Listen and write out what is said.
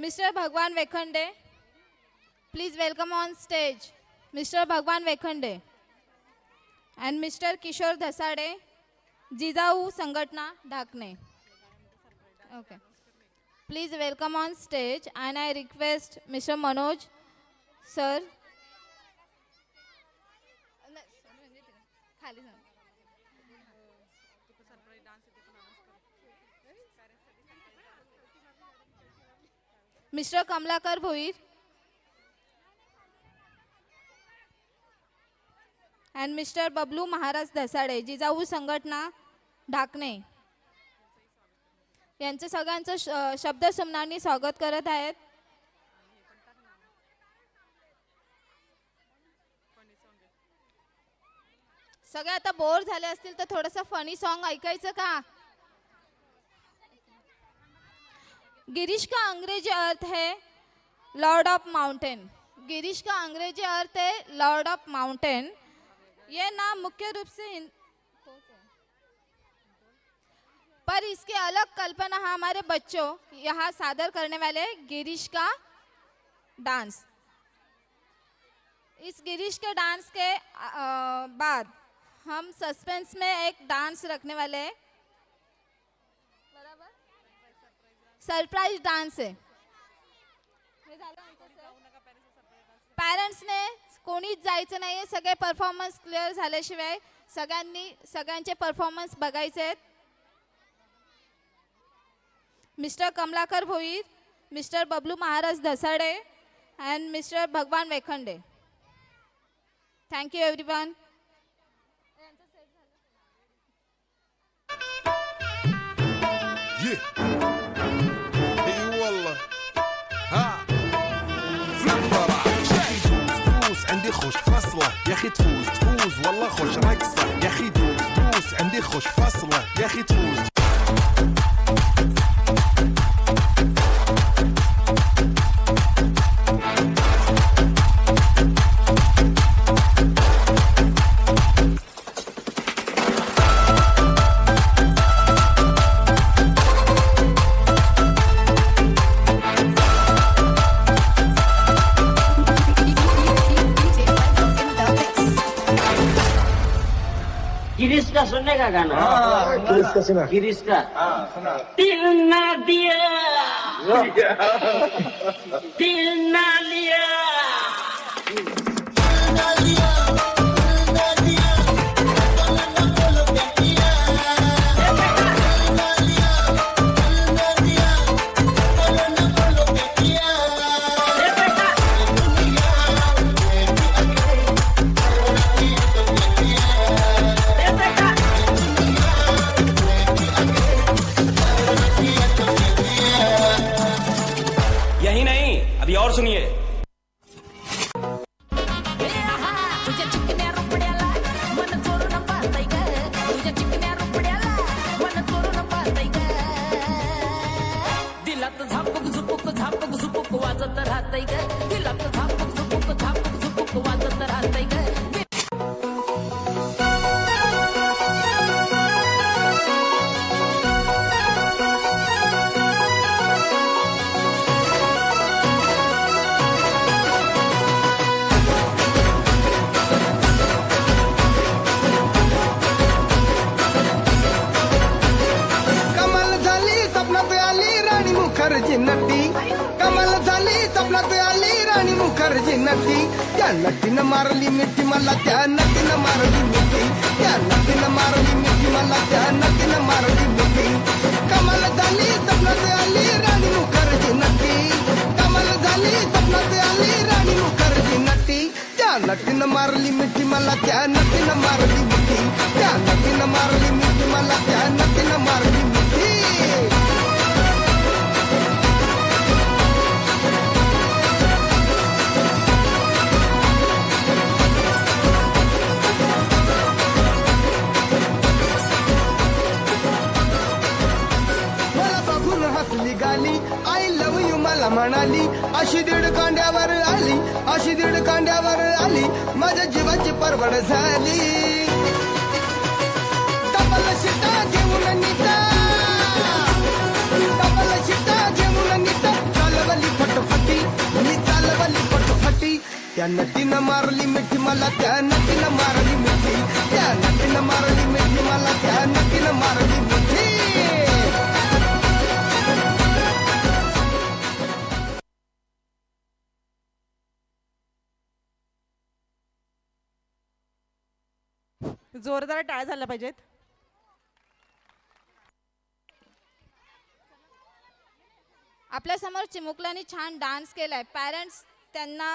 Mister Bhagwan Wekhande please welcome on stage mister Bhagwan Wekhande and mister Kishor Dhasade Jijau Sanghatana Dhakne okay please welcome on stage and I request mister Manoj sir खाली mister Kamalakar Bhoir. And mister Bablu Maharaj Dhasade Jijau Sanghatana Dhakne. यांचं सगळ्यांचं श- शब्द सुमनांनी स्वागत करत आहेत. सगळे आता बोर झाले असतील तर थोडंसं फनी सॉन्ग ऐकायचं का? गिरीश का अंग्रेज़ी अर्थ है लॉर्ड ऑफ़ माउंटेन। गिरीश का अंग्रेज़ी अर्थ है लॉर्ड ऑफ़ माउंटेन। ये नाम मुख्य रूप से पर इसके अलग कल्पना हमारे बच्चों, यहाँ सादर करने वाले गिरीश का डांस। इस गिरीश के डांस के बाद हम सस्पेंस में एक डांस रखने वाले हैं सरप्राईज डान्स आहे पॅरेंट्सने कोणीच जायचं नाही आहे सगळे परफॉर्मन्स क्लिअर झाल्याशिवाय सगळ्यांनी सगळ्यांचे परफॉर्मन्स बघायचे आहेत. Mister Kamalakar Bhoir mister Bablu Maharaj Dhasade and mister Bhagwan Wekhande. Thank you everyone Yeah. عندي خوش فصلة يا اخي تفوز تفوز والله خوش رقصة يا اخي دوس دوس عندي خوش فصلة يا اخي تفوز Girish का सुनने का गाना गिरीश का सुना गिरीश का दिल ना दिया दिल ना राहताय ग दिलात झापूक झुपूक झापूक झुपूक वाजत राहताय ग कमाल झाली कमाल झाली कपलात आली राणी मुखर्जी नटी. त्या नटीनं मारली मिठी मला त्या नटीनं मारली मिठी. त्या नटीनं मारली मिठी मला त्या नटीनं मारली मिठी. कमाल झाली सपनात आली राणी मुखर्जी नटी. कमाल झाली सपनात आली राणी मुखर्जी नटी. त्या नटीनं मारली मिठी मला त्या नटीनं मारली मिठी. त्या नटीनं मारली मिठी मला त्या नटीनं मारली मिठी. गाली गाली आई लव यू मला मनाली अशी दीड कांड्यावर आली, अशी दीड कांड्यावर आली. माझ्या जीवाची परवड झाली. डबल शिटा मारली मिठी, मला त्यानं तिनं मारली मिठी. त्यानं तिनं मारली मिठी, मला त्यानं तिनं मारली मिठी. जोरदार टाळ्या झाल्या पाहिजेत. आपल्यासमोर चिमुकल्यांनी छान डान्स केलाय. पॅरेंट्स त्यांना